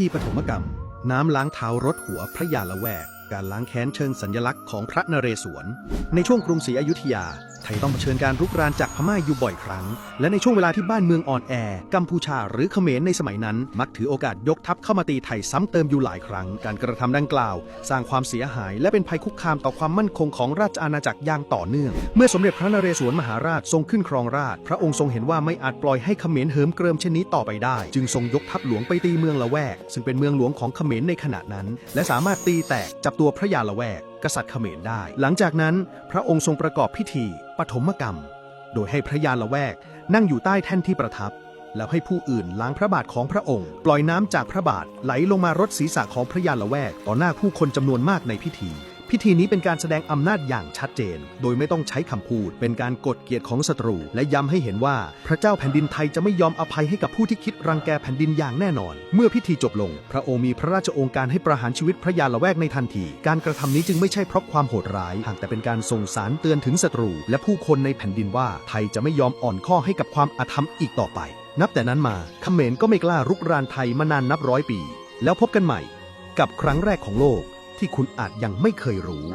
ธีปฐมกรรม น้ำล้างเท้ารถหัวพระยาละแวก การล้างแค้นเชิงสัญลักษณ์ของพระนเรศวร ในช่วงกรุงศรีอยุธยา ยต้องเผชิญการรุกรานจากพม่าอยู่บ่อยครั้ง และในช่วงเวลาที่บ้านเมืองอ่อนแอ กัมพูชาหรือเขมรในสมัยนั้น มักถือโอกาสยกทัพเข้ามาตีไทยซ้ำเติมอยู่หลายครั้ง การกระทำดังกล่าว สร้างความเสียหาย และเป็นภัยคุกคามต่อความมั่นคงของราชอาณาจักรอย่างต่อเนื่อง เมื่อสมเด็จพระนเรศวรมหาราชทรงขึ้นครองราชพระองค์ทรงเห็นว่าไม่อาจปล่อยให้เขมรเหิมเกริมเช่นนี้ต่อไปได้ จึงทรงยกทัพหลวงไปตีเมืองละแวก ซึ่งเป็นเมืองหลวงของเขมรในขณะนั้น และสามารถตีแตกจับตัวพระยาละแวก กษัตริย์เขมรได้ หลังจากนั้นพระองค์ทรงประกอบพิธีปฐมกรรม โดยให้พระยาละแวกนั่งอยู่ใต้แท่นที่ประทับ แล้วให้ผู้อื่นล้างพระบาทของพระองค์ ปล่อยน้ำจากพระบาทไหลลงมารดศีรษะของพระยาละแวกต่อหน้าผู้คนจำนวนมากในพิธี พิธีนี้เป็นการแสดงอำนาจอย่างชัดเจน โดยไม่ต้องใช้คำพูด เป็นการกดเกียรติของศัตรู และย้ำให้เห็นว่าพระเจ้าแผ่นดินไทยจะไม่ยอมอภัยให้กับผู้ที่คิดรังแกแผ่นดินอย่างแน่นอน เมื่อพิธีจบลง พระองค์มีพระราชโองการให้ประหารชีวิตพระยาละแวกในทันที การกระทำนี้จึงไม่ใช่เพราะความโหดร้ายหากแต่เป็นการส่งสารเตือนถึงศัตรู และผู้คนในแผ่นดินว่าไทยจะไม่ยอมอ่อนข้อให้กับความอาธรรมอีกต่อไป นับแต่นั้นมาเขมรก็ไม่กล้ารุกรานไทยมานานนับร้อยปี แล้วพบกันใหม่ กับครั้งแรกของโลก ที่คุณอาจยังไม่เคยรู้